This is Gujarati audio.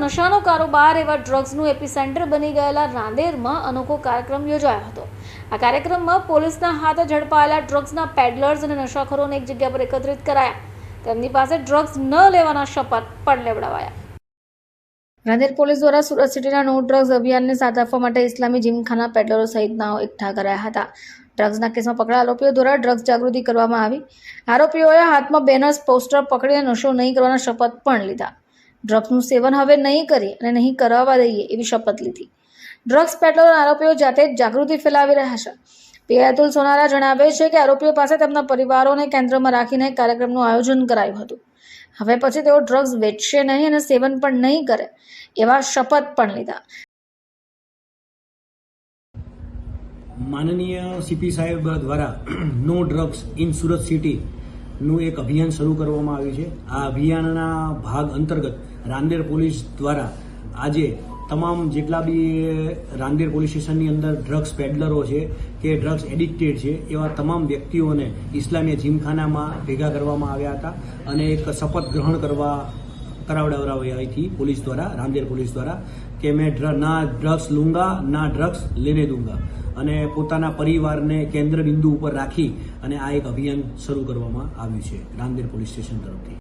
નશાનો કારોબાર એવા ડ્રગ્સનું એપિસેન્ટર બની ગયેલા રાંદેરમાં અનોખો કાર્યક્રમ યોજાયો હતો. આ કાર્યક્રમમાં પોલીસના હાથે ઝડપાયેલા ડ્રગ્સના પેડલર્સ અને નશાખોરોને એક જગ્યા પર એકત્રિત કરાયા. તેમની પાસે ડ્રગ્સ ન લેવાના શપથ પણ લેવડાવાયા. રાંદેર પોલીસ દ્વારા સુરત સિટીના નો ડ્રગ્સ અભિયાનને સાથ આપવા માટે ઇસ્લામી જીમખાના પેડલરો સહિતનાઓ એકઠા કરાયા હતા. ડ્રગ્સના કેસમાં પકડાયેલા આરોપીઓ દ્વારા ડ્રગ્સ જાગૃતિ કરવામાં આવી. આરોપીઓએ હાથમાં બેનર્સ, પોસ્ટર પકડીને નશો નહીં કરવાના શપથ પણ લીધા. ડ્રગ્સનું સેવન હવે નહીં કરીએ અને નહીં કરાવવા દઈએ એવી શપથ લીધી. ડ્રગ્સ પેટ્રોલ આરોપીઓ જાતે જાગૃતિ ફેલાવી રહ્યા છે. પીઆઈ સોનારા જણાવે છે કે આરોપીઓ પાસે તેમના પરિવારોને કેન્દ્રમાં રાખીને કાર્યક્રમનું આયોજન કરાયું હતું. હવે પછી તેઓ ડ્રગ્સ વેચશે નહીં અને સેવન પણ નહીં કરે એવા શપથ પણ લીધા. માનનીય સીપી સાહેબ દ્વારા નો ડ્રગ્સ ઇન સુરત સિટીનું એક અભિયાન શરૂ કરવામાં આવ્યું છે. આ અભિયાનના ભાગ અંતર્ગત રાંદેર પોલીસ દ્વારા આજે તમામ જેટલા બી રાંદેર પોલીસ સ્ટેશનની અંદર ડ્રગ્સ પેડલરો છે કે ડ્રગ્સ એડિક્ટેડ છે, એવા તમામ વ્યક્તિઓને ઇસ્લામીય જીમખાનામાં ભેગા કરવામાં આવ્યા હતા અને એક શપથ ગ્રહણ કરવા કરાવડાવડાવી હતી પોલીસ દ્વારા રામદેર પોલીસ દ્વારા, કે મેં ના ડ્રગ્સ લૂંગા, ના ડ્રગ્સ લેને દૂંગા. અને પોતાના પરિવારને કેન્દ્ર બિંદુ ઉપર રાખી અને આ એક અભિયાન શરૂ કરવામાં આવ્યું છે રામદેર પોલીસ સ્ટેશન તરફથી.